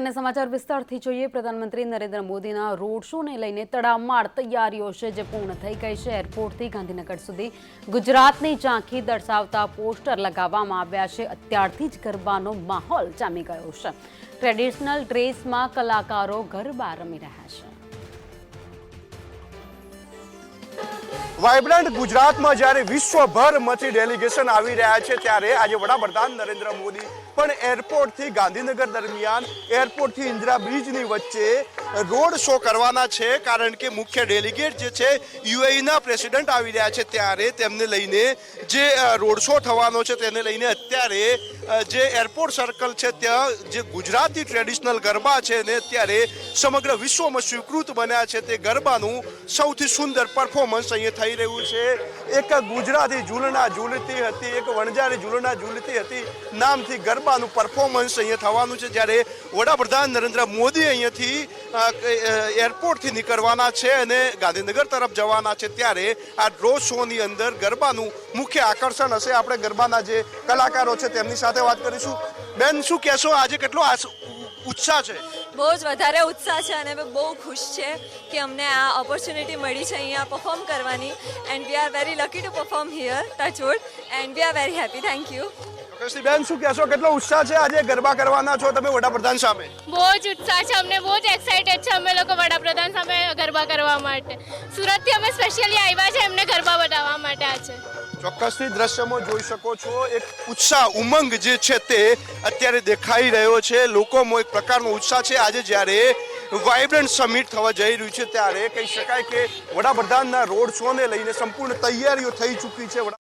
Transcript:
અને સમાચાર વિસ્તારથી જોઈએ, પ્રધાનમંત્રી નરેન્દ્ર મોદીના રોડ શોને લઈને તડામાર તૈયારીઓ છે જે પૂર્ણ થઈ ગઈ છે. એરપોર્ટથી ગાંધીનગર સુધી ગુજરાતની ઝાંખી દર્શાવતા પોસ્ટર લગાવવામાં આવ્યા છે. અત્યારથી જ ગરબાનો માહોલ જામી ગયો છે. ટ્રેડિશનલ ડ્રેસમાં કલાકારો ગરબા રમી રહ્યા છે. વાઇબ્રન્ટ ગુજરાતમાં જ્યારે વિશ્વભરમાંથી ડેલિગેશન આવી રહ્યા છે, ત્યારે આજે વડાપ્રધાન નરેન્દ્ર મોદી પણ એરપોર્ટથી ગાંધીનગર દરમિયાન એરપોર્ટથી ઇન્દિરા બ્રિજની વચ્ચે રોડ શો કરવાના છે. કારણ કે મુખ્ય ડેલિગેટ જે છે યુએઈના પ્રેસિડન્ટ આવી રહ્યા છે. ત્યારે તેમને લઈને જે રોડ શો થવાનો છે, તેને લઈને અત્યારે જે એરપોર્ટ સર્કલ છે, ત્યાં જે ગુજરાતી ટ્રેડિશનલ ગરબા છે ને અત્યારે સમગ્ર વિશ્વમાં સ્વીકૃત બન્યા છે. તે ગરબાનું સૌથી સુંદર પરફોર્મન્સ અહીંયા થઈ રહ્યું છે. એક ગુજરાતી ઝૂલના ઝૂલતી હતી, એક વણજારી ઝૂલના ઝૂલતી હતી. નામથી ગરબાનું પરફોર્મન્સ અહીંયા થવાનું છે. જ્યારે વડાપ્રધાન નરેન્દ્ર મોદી અહીંયાથી એરપોર્ટથી નીકળવાના છે અને ગાંધીનગર તરફ જવાના છે. ત્યારે આ ડ્રો શોની અંદર ગરબાનું મુખ્ય આકર્ષણ હશે. આપણે ગરબાના જે કલાકારો છે, તેમની સાથે વાત કરીશું. બેન, શું કહેશો? આજે કેટલો ઉત્સાહ છે? બહુ જ વધારે ઉત્સાહ છે અને અમે બહુ ખુશ છે કે અમને આ ઓપોર્ચ્યુનિટી મળી છે અહીંયા પરફોર્મ કરવાની. And we are very lucky to perform here touchwood and we are very happy thank you બેન શું કહેશો? કેટલો ઉત્સાહ છે આજે? ગરબા કરવાના છો તમે વડાપ્રધાન સામે? બહુ જ ઉત્સાહ છે અમને. બહુ જ એક્સાઇટેડ છે. અમે લોકો વડાપ્રધાન સામે ગરબા કરવા માટે. સુરતથી અમે સ્પેશિયલી આવ્યા છે, એમને ગરબા બતાવવા માટે આજે ચોક્કસથી દ્રશ્યમાં જોઈ શકો છો, એક ઉત્સાહ, ઉમંગ જે છે તે અત્યારે દેખાઈ રહ્યો છે. લોકોમાં એક પ્રકારનો ઉત્સાહ છે. આજે જ્યારે વાઇબ્રન્ટ સમિટ થવા જઈ રહ્યું છે, ત્યારે કહી શકાય કે વડાપ્રધાનના રોડ શોને લઈને સંપૂર્ણ તૈયારીઓ થઈ ચૂકી છે.